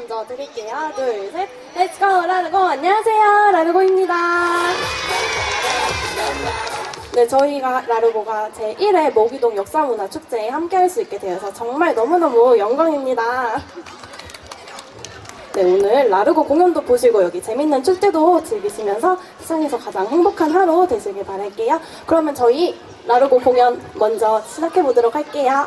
먼저 드릴게요. 둘, 셋. 렛츠고 라르고 안녕하세요. 라르고입니다. 네, 저희가 라르고가 제1회 모기동 역사문화축제에 함께할 수 있게 되어서 정말 너무너무 영광입니다. 네, 오늘 라르고 공연도 보시고 여기 재밌는 축제도 즐기시면서 세상에서 가장 행복한 하루 되시길 바랄게요. 그러면 저희 라르고 공연 먼저 시작해 보도록 할게요.